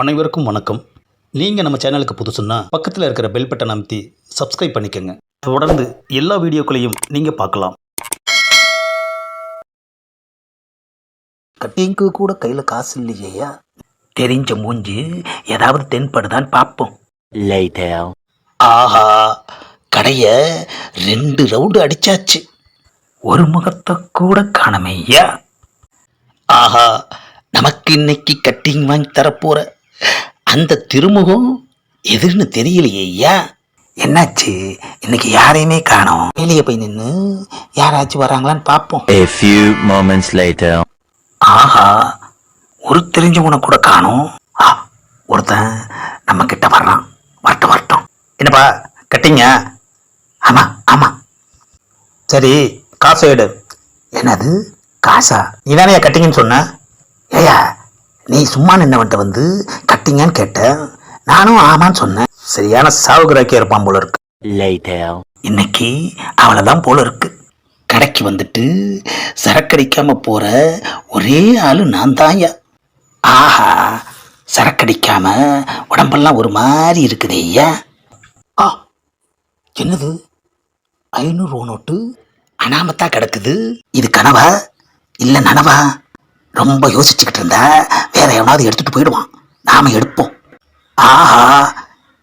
அனைவருக்கும் வணக்கம். நீங்கள் நம்ம சேனலுக்கு புதுசுன்னா பக்கத்தில் இருக்கிற பெல் பட்டனை அமைத்தி சப்ஸ்கிரைப் பண்ணிக்கோங்க. தொடர்ந்து எல்லா வீடியோக்களையும் நீங்கள் பார்க்கலாம். கட்டிங்க்கு கூட கையில் காசு இல்லையா தெரிஞ்ச மூஞ்சி ஏதாவது தென்படுதான்னு பார்ப்போம். ஆஹா கடைய ரெண்டு ரவுண்டு அடிச்சாச்சு. ஒரு முகத்தை கூட காணமையா? ஆஹா நமக்கு இன்னைக்கு கட்டிங் வாங்கி தரப்போற அந்த திருமுகம் எதுன்னு தெரியலையா என்னாச்சு? இன்னைக்கு யாரையுமே காணோம். வெளியே போய் நின்று யாராச்சும் வராங்களான்னு பார்ப்போம் A few moments later. ஆஹா ஒரு தெரிஞ்சவனை கூட காணோம். ஆ, ஒருத்தன் நம்ம கிட்ட வர்றான். வரட்டும் வரட்டும். என்னப்பா கட்டிங்க? ஆமா ஆமா. சரி காசு எடு. என்னது? காசா? நீ தானே கட்டிங்கன்னு சொன்ன? ஏயா நீ சும்மா நின்னவன்ட்ட வந்து கட்டிங்கன்னு கேட்ட. நானும் ஆமான்னு சொன்னேன். சரியான சாவுகிராக்கி இருப்பான் போல இருக்கு. இன்னைக்கு அவ்வளோதான் போல இருக்கு. கடைக்கு வந்துட்டு சரக்கடிக்காம போற ஒரே ஆளு நான் தான்யா ஆஹா சரக்கடிக்காம உடம்பெல்லாம் ஒரு மாதிரி இருக்குதே ஐயா. ஆ என்னது? ஐநூறு நோட்டு அனாமத்தா கிடக்குது. இது கனவா? இல்லை நனவா? ரொம்ப யோசிச்சுக்கிட்டு இருந்த. வேற எவனாவது எடுத்துட்டு போயிடுவான். நாம எடுப்போம். ஆஹா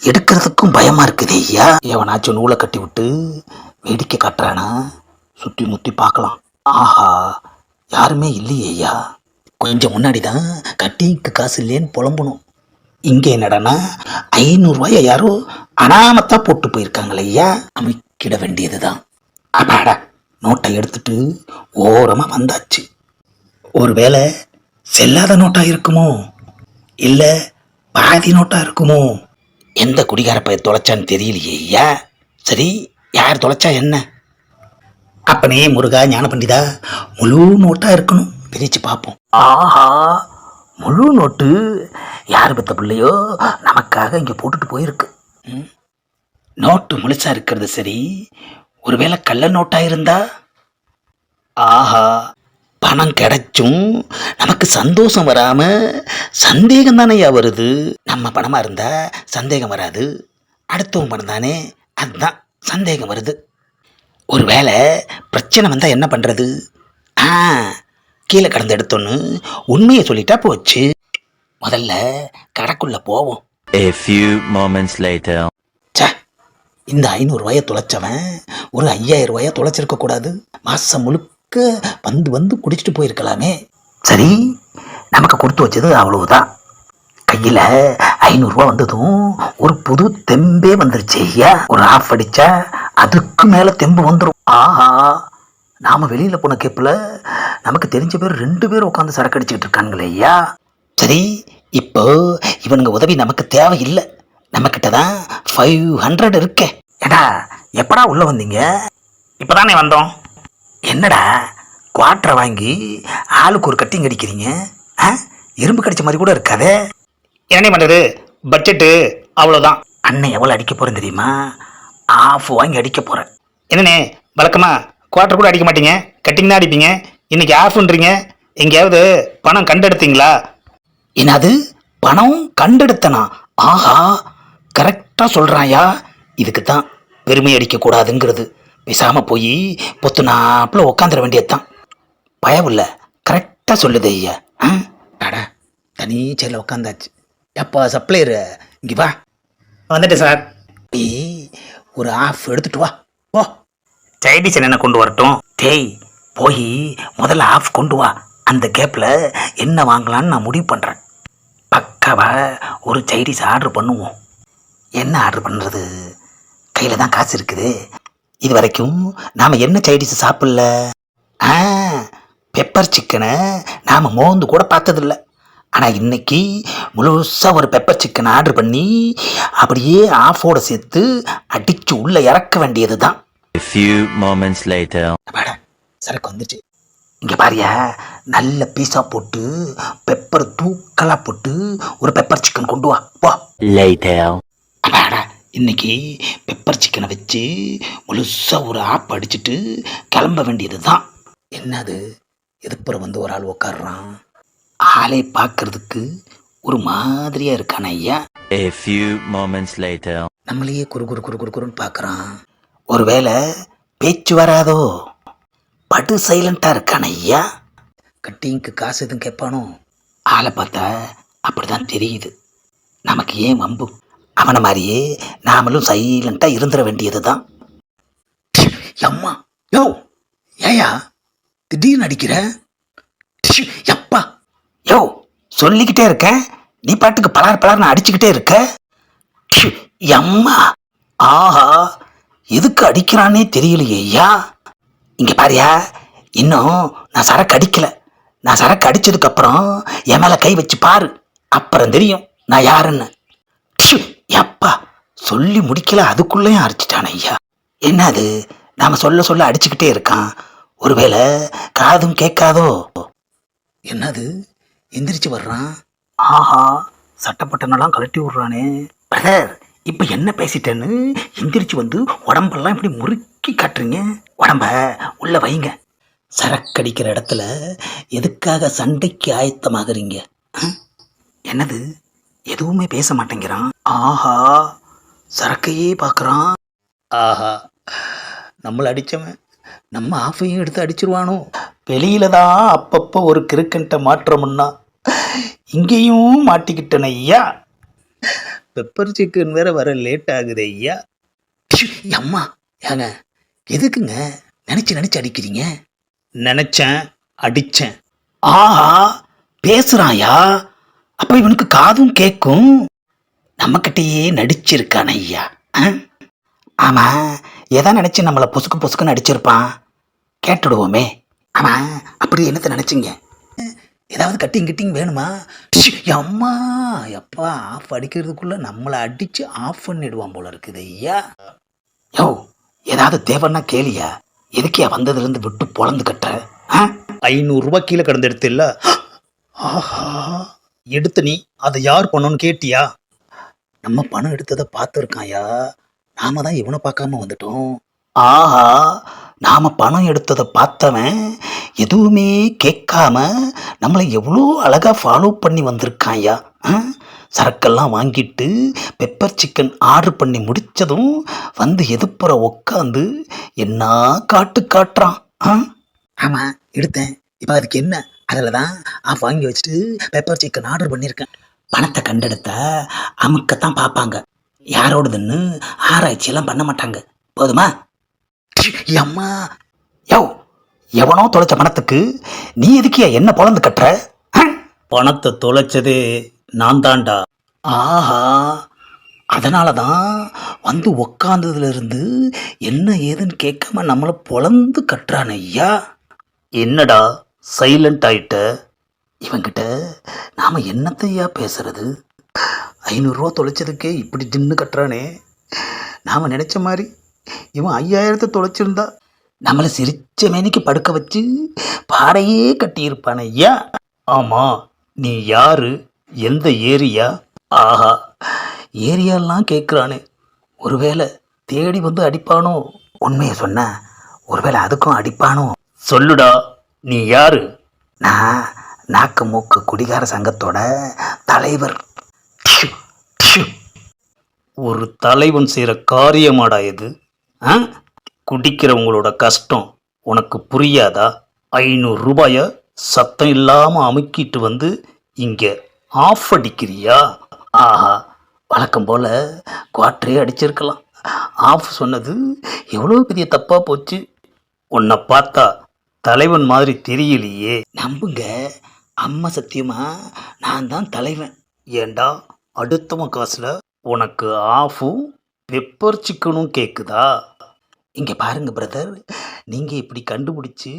எடுக்கிறதுக்கும் பயமா இருக்குது ஐயா. எவனாச்சும் நூலை கட்டி விட்டு வேடிக்கை காட்டுறானா? சுற்றி முத்தி பார்க்கலாம். ஆஹா யாருமே இல்லையே ஐயா. கொஞ்சம் முன்னாடி தான் கட்டிங்க்கு காசு இல்லைன்னு புலம்பணும். இங்கே என்னடனா ஐநூறுரூவாய யாரோ அனாமத்தா போட்டு போயிருக்காங்களே ஐயா. அமைக்கிட வேண்டியது தான் அப்பாடா நோட்டை எடுத்துட்டு ஓரமாக வந்தாச்சு. ஒருவேளை செல்லாத நோட்டா இருக்குமோ? இல்லை பாதி நோட்டா இருக்குமோ? எந்த குடிகாரப்ப தொலைச்சான்னு தெரியலையே ஐயா. சரி யார் தொலைச்சா என்ன? அப்பனே முருகா ஞான பண்டிதா முழு நோட்டா இருக்கணும். பிரிச்சு பார்ப்போம். ஆஹா முழு நோட்டு யார் பெத்த பிள்ளையோ? நமக்காக இங்கே போட்டுட்டு போயிருக்கு. நோட்டு முழுசா இருக்கிறது சரி. ஒருவேளை கள்ள நோட்டா இருந்தா? ஆஹா பணம் கிடைச்சும் நமக்கு சந்தோஷம் வராம சந்தேகம் தானேயா வருது? நம்ம பணமா இருந்தா சந்தேகம் வராது. அடுத்தவன் பணம் தானே? அதுதான் சந்தேகம் வருது. ஒருவேளை பிரச்சனை வந்தால் என்ன பண்ணுறது ஆ கீழே கடந்து எடுத்தோன்னு உண்மையை சொல்லிட்டா போச்சு. முதல்ல கடைக்குள்ளே போவோம். A few moments later. இந்த ஐநூறுரூவாயை தொலைச்சவன் ஒரு ஐயாயிரம் ரூபாயை தொலைச்சிருக்க கூடாது. மாதம் முழுக்க வந்து வந்து குடிச்சிட்டு போயிருக்கலாமே. சரி நமக்கு கொடுத்து வச்சது அவ்வளவுதான். கையில் ஐநூறுரூவா வந்ததும் ஒரு புது தெம்பே வந்துருச்சு ஐயா. ஒரு ஆஃப் அடிச்சா அதுக்கு மேலே தெம்பு வந்துடும் ஆஹா நாம வெளியில் போன கேப்பில் நமக்கு தெரிஞ்ச பேர் ரெண்டு பேர் உட்காந்து சரக்கு அடிச்சுக்கிட்டு இருக்காங்களே ஐயா. சரி இப்போ இவனுங்க உதவி நமக்கு தேவையில்லை. நம்மக்கிட்ட தான் ஃபைவ் ஹண்ட்ரட் இருக்கே. ஏடா எப்படா உள்ளே வந்தீங்க? இப்போதானே வந்தோம். என்னடா குவாட்டரை வாங்கி ஆளுக்கு ஒரு கட்டிங் அடிக்கிறீங்க? ஆ? எறும்பு கடிச்ச மாதிரி கூட இருக்காதே. என்ன பண்ணுறது பட்ஜெட்டு அவ்வளோதான் அண்ணன் எவ்வளோ அடிக்க போகிறேன் தெரியுமா? ஆஃப் வாங்கி அடிக்க போகிறேன் என்னண்ணே வழக்கமா குவார்ட்டர் கூட அடிக்க மாட்டீங்க? கட்டிங் தான் அடிப்பீங்க. இன்னைக்கு ஆஃப்ன்றீங்க. எங்கேயாவது பணம் கண்டெடுத்தீங்களா? என்னது? பணம் கண்டெடுத்தனா? ஆஹா கரெக்டாக சொல்கிறாயா இதுக்கு தான் பெருமை அடிக்கக்கூடாதுங்கிறது. பேசாம போய் பொத்து நாப்பில் உட்காந்துட வேண்டியதுதான் பயமில்ல கரெக்டாக சொல்லுது ஐயா. ஆ? அடா தனி சேரில் உட்காந்தாச்சு எப்பா சப்ளையரு இங்கே வா. வந்துட்டேன் சார். டேய் ஒரு ஆஃப் எடுத்துட்டு வா. ஓ சைடிஸ் என்ன கொண்டு வரட்டும்? டேய் போய் முதல்ல ஆஃப் கொண்டு வா. அந்த கேப்பில் என்ன வாங்கலான்னு நான் முடிவு பண்ணுறேன் பக்காவா ஒரு சைடிஸ் ஆர்டர் பண்ணுவோம். என்ன ஆர்டர் பண்ணுறது கையில் தான் காசு இருக்குது. இது வரைக்கும் நாம் என்ன சைடிஸ் சாப்பிடல? ஆ பெப்பர் சிக்கனை நாம் மோந்து கூட பார்த்ததில்ல. ஆனால் இன்னைக்கு முழுசாக ஒரு பெப்பர் சிக்கன் ஆர்டர் பண்ணி அப்படியே ஆஃபோட சேர்த்து அடித்து உள்ளே இறக்க வேண்டியது தான் சரக்கு வந்துச்சு. இங்கே பாரியா நல்ல பீஸா போட்டு பெப்பர் தூக்கலாக போட்டு ஒரு பெப்பர் சிக்கன் கொண்டு வா போ அப்பாடா இன்னைக்கு பெப்பர் சிக்கனை வச்சு முழுசாக ஒரு ஆப் அடிச்சிட்டு கிளம்ப வேண்டியது தான் என்னது? எதுப்புறம் வந்து ஒரு ஆள் உட்காடுறான் ஆளை பார்க்கறதுக்கு ஒரு மாதிரியா இருக்கான ஐயா. A few moments later. நம்மளையே குறு குறு குறு குறு குறுன்னு பார்க்குறான் ஒருவேளை பேச்சு வராதோ? படு சைலண்டா இருக்கான ஐயா. கட்டிங்க்கு காசு எதுவும் கேட்பானோ? ஆளை பார்த்தா அப்படிதான் தெரியுது. நமக்கு ஏன் வம்பு? அவனை மாதிரியே நாமளும் சைலண்ட்டாக இருந்துட வேண்டியது தான் அம்மா யோ ஏயா திடீர்னு அடிக்கிற? எப்பா. யப்பா யோ சொல்லிக்கிட்டே இருக்கேன் நீ பாட்டுக்கு பலார் பலார்னு அடிச்சுக்கிட்டே இருக்க? ஷு, எம்மா ஆஹா எதுக்கு அடிக்கிறானே தெரியலையே ஐயா. இங்கே பாரியா இன்னும் நான் சரக்கு அடிக்கலை. நான் சரக்கு அடித்ததுக்கப்புறம் என் மேலே கை வச்சு பாரு. அப்புறம் தெரியும் நான் யாருன்னு. எப்பா சொல்லி முடிக்கல அதுக்குள்ளேயும் அடிச்சிட்டான ஐயா. என்னது? நாம சொல்ல சொல்ல அடிச்சுக்கிட்டே இருக்கான். ஒருவேளை காதும் கேட்காதோ? என்னது? எந்திரிச்சு வர்றான். ஆஹா சட்டப்பட்டனெல்லாம் கழட்டி விடுறானே. பிரதர் இப்போ என்ன பேசிட்டேன்னு? எந்திரிச்சு வந்து உடம்பெல்லாம் இப்படி முறுக்கி காட்டுறீங்க. உடம்ப உள்ள வைங்க. சரக்கடிக்கிற இடத்துல எதுக்காக சண்டைக்கு ஆயத்தமாகறீங்க? ஆ? என்னது? எதுவுமே பேச மாட்டேங்கிறான். ஆஹா சரக்கையே பார்க்குறான். ஆஹா நம்மளை அடித்தவன் நம்ம ஆஃபையும் எடுத்து அடிச்சிருவானோ? வெளியில தான் அப்பப்போ ஒரு கிறுக்கன்ட்ட மாற்றமுன்னா இங்கேயும் மாட்டிக்கிட்டன ஐயா. பெப்பர் சிக்கன் வேற வர லேட் ஆகுது ஐயா. அம்மா ஏங்க எதுக்குங்க? நினச்சி நினச்சி அடிக்கிறீங்க? நினச்சேன் அடித்தேன் ஆஹா பேசுகிறாயா அப்ப இவனுக்கு காதும் கேட்கும் நம்மக்கிட்டயே நடிச்சிருக்கான ஐயா? ஆமா எதை நினைச்சு நம்மளை பொசுக்கு பொசுக்குன்னு அடிச்சிருப்பான். கேட்டுடுவோமே. ஆமா அப்படி என்னத்தை நினைச்சிங்க? ஏதாவது கட்டிங் கிட்டிங் வேணுமா? அம்மா எப்பா ஆஃப் அடிக்கிறதுக்குள்ள நம்மளை அடிச்சு ஆஃப் பண்ணிடுவான் போல இருக்குது ஐயா. யோ ஏதாவது தேவைன்னா கேளியா? எதுக்கியா வந்ததுலேருந்து விட்டு பொழந்து கட்டுற? ஐநூறுரூவா கீழே கிடந்து எடுத்து இல்ல ஆஹா. எடுத்து நீ அதை யார் பண்ணோன்னு கேட்டியா? நம்ம பணம் எடுத்ததை பார்த்துருக்காயா? நாம தான் இவனை பார்க்காம வந்துட்டோம். ஆஹா நாம பணம் எடுத்ததை பார்த்தவன் எதுவுமே கேட்காம நம்மளை எவ்வளோ அழகாக ஃபாலோ பண்ணி வந்திருக்காயா? ஆ? சரக்கெல்லாம் வாங்கிட்டு பெப்பர் சிக்கன் ஆர்டர் பண்ணி முடித்ததும் வந்து எதுப்புற உக்காந்து என்ன காட்டு காட்டுறான்? ஆ? எடுத்தேன். இப்போ அதுக்கு என்ன? அதில் தான் வாங்கி வச்சுட்டு பெப்பர் சிக்கன் ஆர்டர் பண்ணியிருக்கேன் பணத்தை கண்டெடுத்தா அமுக்கத்தான் பார்ப்பாங்க. யாரோடதுன்னு ஆராய்ச்சியெல்லாம் பண்ண மாட்டாங்க. போதுமா? அம்மா. யோ எவனோ தொலைச்ச பணத்துக்கு நீ எதுக்கியா என்ன பொழந்து கட்டுற? பணத்தை தொலைச்சதே நான் தான்டா. ஆஹா. அதனால தான் வந்து உக்காந்ததுல இருந்து என்ன ஏதுன்னு கேட்காம நம்மளை பொழந்து கட்டுறான் ஐயா. என்னடா? சைலண்ட் ஆயிட்ட. இவங்கிட்ட நாம் என்னத்தையா பேசுகிறது ஐநூறுரூவா தொலைச்சதுக்கே இப்படி ஜின்னு கட்டுறானே. நாம் நினச்ச மாதிரி இவன் ஐயாயிரத்தை தொலைச்சிருந்தா நம்மளை சிரிச்ச மேனிக்கு படுக்க வச்சு பாடையே கட்டியிருப்பான். ஐயா. ஆமாம் நீ யாரு? எந்த ஏரியா? ஆஹா ஏரியாலாம் கேட்குறானே ஒருவேளை தேடி வந்து அடிப்பானோ? உண்மையை சொன்ன. ஒருவேளை அதுக்கும் அடிப்பானோ? சொல்லுடா. நீ யாரு? நான் நாக்கு மூக்கு குடிகார சங்கத்தோட தலைவர். ஒரு தலைவன் செய்கிற காரியமாடா இது? ஆ? குடிக்கிறவங்களோட கஷ்டம் உனக்கு புரியாதா? ஐநூறு ரூபாய சத்தம் இல்லாமல் அமுக்கிட்டு வந்து இங்கே ஆஃப் அடிக்கிறியா? ஆஹா வழக்கம் போல் குவாட்டரே அடிச்சிருக்கலாம். ஆஃப் சொன்னது எவ்வளோ பெரிய தப்பாக போச்சு. உன்னை பார்த்தா தலைவன் மாதிரி தெரியலையே. நம்புங்க அம்மா சத்தியமா நான் தான் தலைவன். ஏண்டா அடுத்தவன் காசில் உனக்கு ஆஃபும் பெப்பர் சிக்கனும் கேட்குதா இங்கே பாருங்க பிரதர் நீங்கள் இப்படி கண்டுபிடிச்சி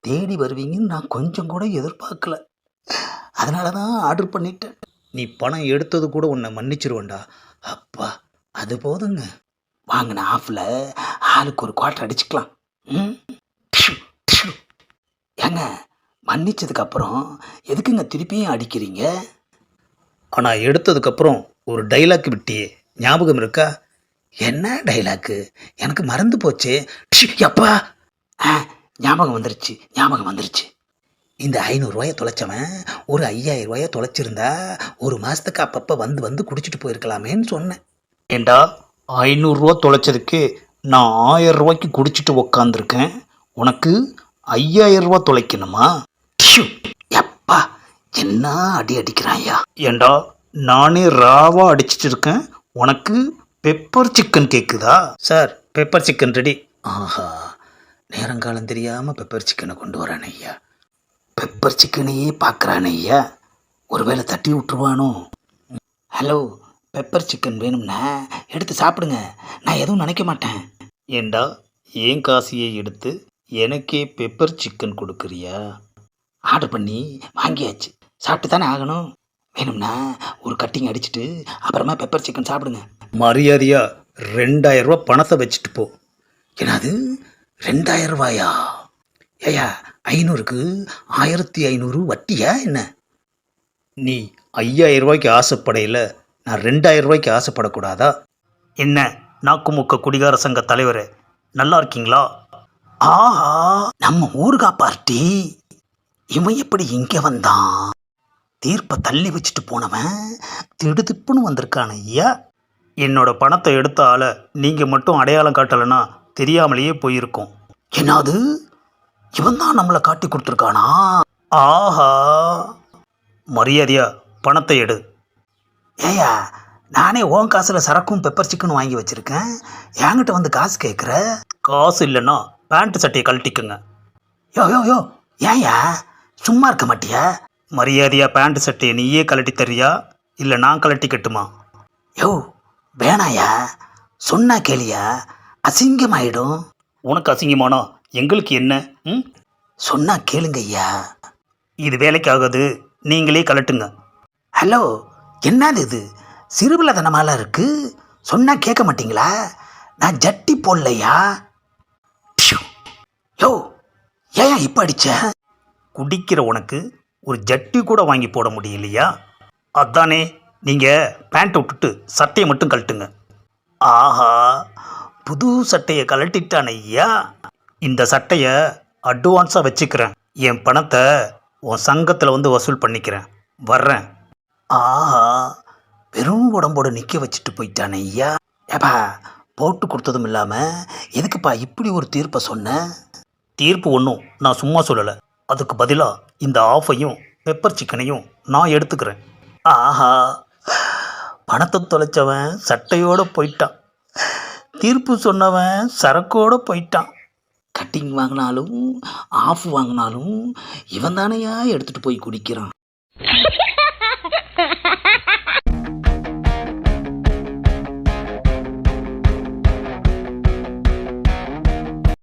தேடி வருவீங்கன்னு நான் கொஞ்சம் கூட எதிர்பார்க்கல. அதனால தான் ஆர்டர் பண்ணிட்டேன். நீ பணம் எடுத்தது கூட உன்னை மன்னிச்சிருவேன்டா. அப்பா அது போதுங்க. வாங்கின ஆஃபில் ஆளுக்கு ஒரு குவார்டர் அடிச்சுக்கலாம். ம்? ஏங்க மன்னிச்சதுக்கு அப்புறம் எதுக்குங்க திருப்பியும் அடிக்கிறீங்க? ஆனால் எடுத்ததுக்கப்புறம் ஒரு டைலாக் விட்டியே ஞாபகம் இருக்கா? என்ன டைலாக்கு எனக்கு மறந்து போச்சு. யப்பா ஆ ஞாபகம் வந்துருச்சு ஞாபகம் வந்துருச்சு. இந்த ஐநூறுரூவாயை தொலைச்சவன் ஒரு ஐயாயிரம் ரூபாயை தொலைச்சிருந்தா ஒரு மாதத்துக்கு அப்பப்போ வந்து வந்து குடிச்சிட்டு போயிருக்கலாமேன்னு சொன்னேன். ஏண்டா ஐநூறுரூவா தொலைச்சதுக்கு நான் ஆயிரம் ரூபாய்க்கு குடிச்சிட்டு உக்காந்துருக்கேன். உனக்கு ஐயாயிரம் ரூபா தொலைக்கணுமா? எப்பா என்ன அடி அடிக்கிறான் ஐயா ஏண்டா நானே ராவா அடிச்சிட்டு இருக்கேன். உனக்கு பெப்பர் சிக்கன் கேட்குதா சார் பெப்பர் சிக்கன் ரெடி ஆஹா நேரங்காலம் தெரியாமல் பெப்பர் சிக்கனை கொண்டு வரான் ஐயா. பெப்பர் சிக்கனையே பார்க்குறானே ஐயா. ஒருவேளை தட்டி விட்டுருவானோ? ஹலோ பெப்பர் சிக்கன் வேணும்னா எடுத்து சாப்பிடுங்க. நான் எதுவும் நினைக்க மாட்டேன். ஏண்டா ஏன் காசியை எடுத்து எனக்கே பெப்பர் சிக்கன் கொடுக்குறியா? ஆர்டர் பண்ணி வாங்கியாச்சு. சாப்பிட்டு தானே ஆகணும். வேணும்னா ஒரு கட்டிங் அடிச்சுட்டு அப்புறமா பெப்பர் சிக்கன் சாப்பிடுங்க. மரியாதையா ரெண்டாயிரம் ரூபா பணத்தை வச்சுட்டு போ. என்னது? ரெண்டாயிரம் ரூபாயா? ஏயா ஐநூறுக்கு ஆயிரத்தி ஐநூறு வட்டியா என்ன? நீ ஐயாயிரம் ரூபாய்க்கு ஆசைப்படையில நான் ரெண்டாயிரம் ரூபாய்க்கு ஆசைப்படக்கூடாதா? என்ன நாக்குமுக்க குடிகார சங்க தலைவர் நல்லா இருக்கீங்களா? ஆஹா நம்ம ஊருகா பார்ட்டி இவன் எப்படி இங்கே வந்தான்? தீர்ப்பை தள்ளி வச்சுட்டு போனவன் திடுதிப்புன்னு வந்திருக்கான் ஐயா. என்னோட பணத்தை எடுத்த ஆளை நீங்கள் மட்டும் அடையாளம் காட்டலைன்னா தெரியாமலேயே போயிருக்கோம். என்னது? இவன் தான் நம்மளை காட்டி கொடுத்துருக்கானா? ஆஹா. மரியாதையா பணத்தை எடு. ஏயா நானே ஓன் காசில் சரக்கும் பெப்பர் சிக்கன் வாங்கி வச்சிருக்கேன். என்கிட்ட வந்து காசு கேட்குற? காசு இல்லைன்னா பேண்ட் சட்டையை கழட்டிக்குங்க. யோ யோ யோ ஏயா சும்மா இருக்க மாட்டியா? மரியாதையா பேண்ட் சட்டையை நீயே கழட்டி தரியா இல்லை நான் கழட்டிக்கட்டுமா யோ வேணாயா? சொன்னா கேளியா? அசிங்கமாயிடும். உனக்கு அசிங்கமானா எங்களுக்கு என்ன ம்? சொன்னா கேளுங்க ஐயா இது வேலைக்கு நீங்களே கழட்டுங்க. ஹலோ என்னது இது? சிறுபிள்ளதனமாலாம் இருக்கு? சொன்னா கேட்க மாட்டீங்களா? நான் ஜட்டி போடலையா? யோ ஏன் இப்போ அடிச்ச? குடிக்கிற உனக்கு ஒரு ஜட்டி கூட வாங்கி போட முடியலையா? அதானே நீங்கள் பேண்ட்டை விட்டுட்டு சட்டையை மட்டும் கழட்டுங்க. ஆஹா புது சட்டையை கழட்டிட்டான் ஐயா. இந்த சட்டையை அட்வான்ஸாக வச்சுக்கிறேன். என் பணத்தை உன் சங்கத்தில் வந்து வசூல் பண்ணிக்கிறேன். வர்றேன். ஆஹா வெறும் உடம்போட நிற்க வச்சுட்டு போயிட்டானே ஐயா. ஏப்பா போட்டு கொடுத்ததும் இல்லாமல் எதுக்குப்பா இப்படி ஒரு தீர்ப்பை சொன்ன? தீர்ப்பு ஒன்றும் நான் சும்மா சொல்லலை. அதுக்கு பதிலாக இந்த ஆஃபையும் பெப்பர் சிக்கனையும் நான் எடுத்துக்கிறேன். ஆஹா. பணத்தை தொலைச்சவன் சட்டையோடு போயிட்டான். தீர்ப்பு சொன்னவன் சரக்கோடு போயிட்டான். கட்டிங் வாங்கினாலும் ஆஃப் வாங்கினாலும் இவன் தானையா எடுத்துகிட்டு போய் குடிக்கிறான்.